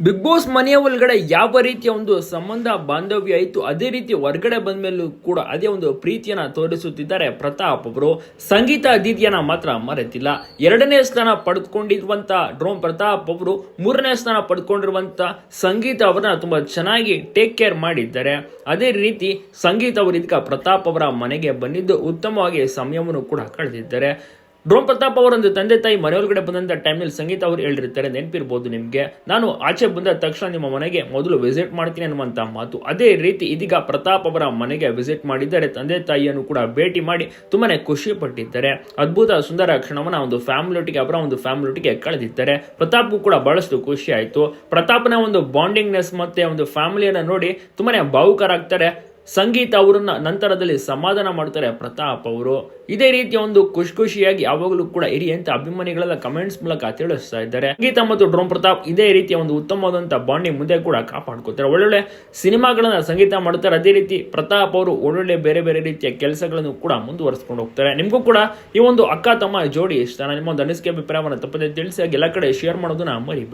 Big boss ಮನೆಯ ಒಳಗಡೆ ಯಾವ ರೀತಿಯ ಒಂದು ಸಂಬಂಧ, ಬಾಂಧವ್ಯ ಆಯಿತು ಅದೇ ರೀತಿ ಹೊರಗಡೆ ಬಂದ ಮೇಲೂ ಕೂಡ ಅದೇ ಒಂದು ಪ್ರೀತಿಯನ್ನ ತೋರಿಸುತ್ತಿದ್ದಾರೆ ಪ್ರತಾಪ್ ಅವರು ಸಂಗೀತ ಅದಿತಿಯನ್ನ ಮಾತ್ರ ಮರೆತಿಲ್ಲ. ಎರಡನೇ ಸ್ಥಾನ ಪಡೆದುಕೊಂಡಿರುವಂತ ಡ್ರೋಮ್ ಪ್ರತಾಪ್ ಅವರು ಮೂರನೇ ಸ್ಥಾನ ಪಡೆದುಕೊಂಡಿರುವಂಥ ಸಂಗೀತ ಅವರನ್ನ ತುಂಬಾ ಚೆನ್ನಾಗಿ ಟೇಕ್ ಕೇರ್ ಮಾಡಿದ್ದಾರೆ. ಅದೇ ರೀತಿ ಸಂಗೀತ ಅವರು ಇದೀಗ ಪ್ರತಾಪ್ ಅವರ ಮನೆಗೆ ಬಂದಿದ್ದು ಉತ್ತಮವಾಗಿ ಸಮಯವನ್ನು ಕೂಡ ಕಳೆದಿದ್ದಾರೆ. ಡ್ರೋನ್ ಪ್ರತಾಪ್ ಅವರೊಂದು ತಂದೆ ತಾಯಿ ಮನೆಯೊಳಗಡೆ ಬಂದಂತ ಟೈಮ್ನಲ್ಲಿ ಸಂಗೀತ ಅವರು ಹೇಳಿರ್ತಾರೆ ನೆನಪಿರ್ಬೋದು ನಿಮಗೆ. ನಾನು ಆಚೆ ಬಂದ ತಕ್ಷಣ ನಿಮ್ಮ ಮನೆಗೆ ಮೊದಲು ವಿಸಿಟ್ ಮಾಡ್ತೀನಿ ಅನ್ನುವಂತ ಮಾತು. ಅದೇ ರೀತಿ ಇದೀಗ ಪ್ರತಾಪ್ ಅವರ ಮನೆಗೆ ವಿಸಿಟ್ ಮಾಡಿದ್ದಾರೆ. ತಂದೆ ತಾಯಿಯನ್ನು ಕೂಡ ಭೇಟಿ ಮಾಡಿ ತುಂಬಾನೇ ಖುಷಿ ಪಟ್ಟಿದ್ದಾರೆ. ಅದ್ಭುತ ಸುಂದರ ಕ್ಷಣವನ್ನು ಒಂದು ಫ್ಯಾಮಿಲಿ ಒಟ್ಟಿಗೆ, ಅವರ ಒಂದು ಫ್ಯಾಮಿಲಿ ಒಟ್ಟಿಗೆ ಕಳೆದಿದ್ದಾರೆ. ಪ್ರತಾಪ್ ಕೂಡ ಬಹಳಷ್ಟು ಖುಷಿ ಆಯಿತು. ಪ್ರತಾಪ್ನ ಒಂದು ಬಾಂಡಿಂಗ್ನೆಸ್ ಮತ್ತೆ ಒಂದು ಫ್ಯಾಮಿಲಿಯನ್ನ ನೋಡಿ ತುಂಬಾನೇ ಭಾವುಕರಾಗ್ತಾರೆ. ಸಂಗೀತ ಅವರನ್ನ ನಂತರದಲ್ಲಿ ಸಮಾಧಾನ ಮಾಡ್ತಾರೆ ಪ್ರತಾಪ್ ಅವರು. ಇದೇ ರೀತಿಯ ಒಂದು ಖುಷಿ ಖುಷಿಯಾಗಿ ಯಾವಾಗಲೂ ಕೂಡ ಇರಿ ಅಂತ ಅಭಿಮಾನಿಗಳೆಲ್ಲ ಕಮೆಂಟ್ಸ್ ಮೂಲಕ ತಿಳಿಸ್ತಾ ಇದ್ದಾರೆ. ಸಂಗೀತ ಮತ್ತು ಡ್ರೋನ್ ಪ್ರತಾಪ್ ಇದೇ ರೀತಿಯ ಒಂದು ಉತ್ತಮವಾದಂತಹ ಬಾಂಡಿಂಗ್ ಮುಂದೆ ಕೂಡ ಕಾಪಾಡ್ಕೋತಾರೆ ಒಳ್ಳೊಳ್ಳೆ ಸಿನಿಮಾಗಳನ್ನ ಸಂಗೀತ ಮಾಡ್ತಾರೆ ಅದೇ ರೀತಿ ಪ್ರತಾಪ್ ಅವರು ಒಳ್ಳೊಳ್ಳೆ ಬೇರೆ ಬೇರೆ ರೀತಿಯ ಕೆಲಸಗಳನ್ನು ಕೂಡ ಮುಂದುವರಿಸ್ಕೊಂಡು ಹೋಗ್ತಾರೆ. ನಿಮಗೂ ಕೂಡ ಈ ಒಂದು ಅಕ್ಕ ತಮ್ಮ ಜೋಡಿ ಇಷ್ಟ. ನಿಮ್ಮ ಒಂದು ಅನಿಸಿಕೆ ಅಭಿಪ್ರಾಯವನ್ನು ತಪ್ಪದೆ ತಿಳಿಸಿ. ಎಲ್ಲ ಕಡೆ ಶೇರ್ ಮಾಡೋದನ್ನ ಮರಿಬೇಡಿ.